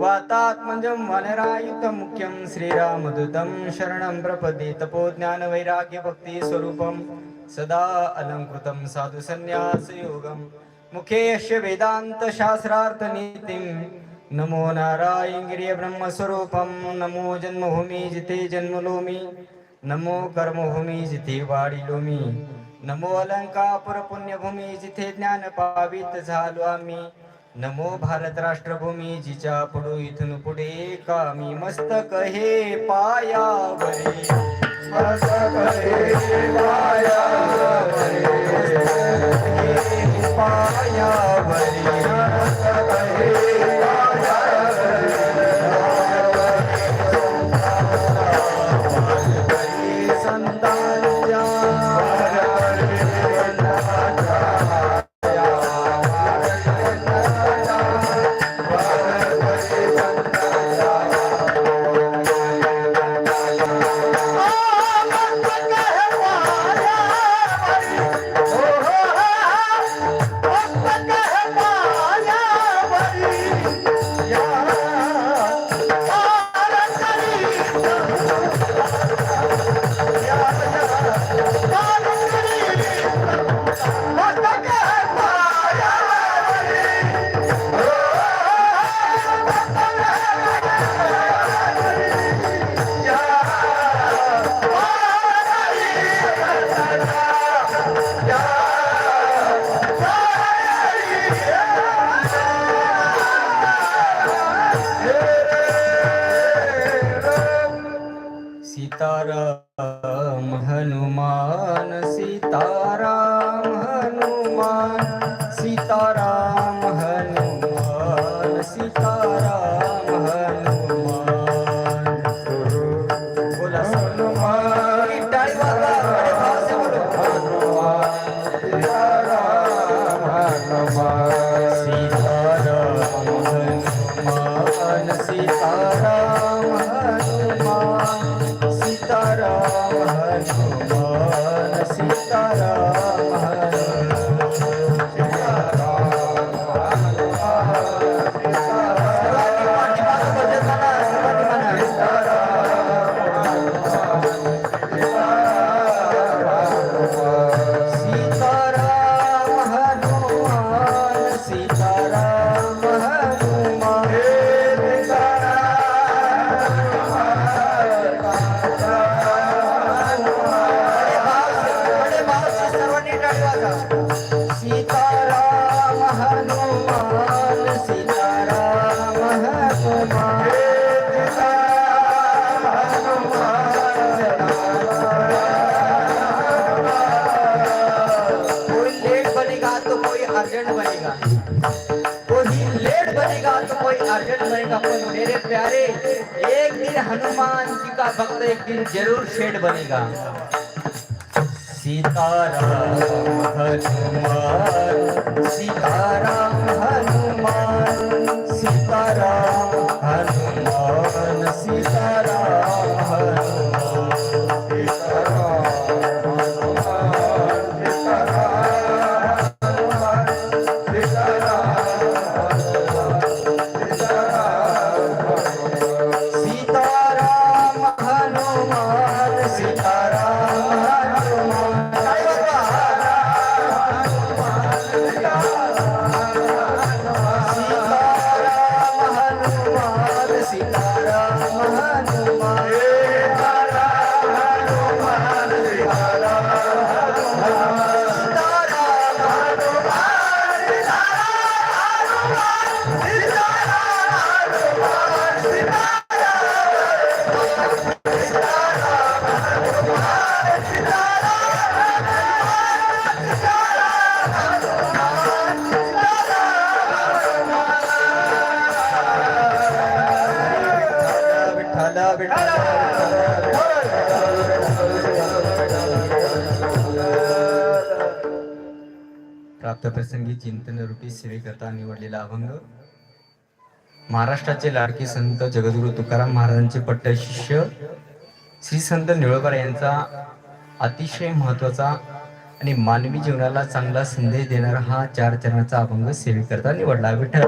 वातात्मजं वनरायुतं मुख्यं श्रीरामदूतं शरणं प्रपदे तपोज्ञानवैराग्यभक्तिस्वरूपं सदा अलङ्कृतं साधुसन्न्यासयोगं। मुखे यस्य वेदान्तशास्त्रार्थनीतिं नमो नारायणगिरिब्रह्मस्वरूपं नमो जन्मभूमि जिथे जन्मलोमि नमो कर्मभूमी जिथे वाढिलोमी नमो अलंकापुर पुण्यभूमी जिथे ज्ञान पावित झालो आम्ही नमो भारत राष्ट्रभूमी जिच्या पुढे इथून पुढे कामी मस्तक हे पायावरे. मस्तक हे पाया રામ હનુમાન સીતારામ भगवान सीताराम तो बनेगा मेरे प्यारे, एक दिन हनुमान जी का भक्त, एक दिन ज़रूर शेड बनेगा। सीताराम हनुमान सीताराम हनुमान, सीताराम प्राप्त प्राप्तप्रसंगी चिंतन रूपी सेवेकरता निवडलेला अभंग. महाराष्ट्राचे लाडके संत जगद्गुरु तुकाराम महाराजांचे पट्टशिष्य श्री संत निळोबार यांचा अतिशय महत्त्वाचा आणि मानवी जीवनाला चांगला संदेश देणारा हा चार चरणाचा अभंग सेवेकरता निवडला. विठ्ठल.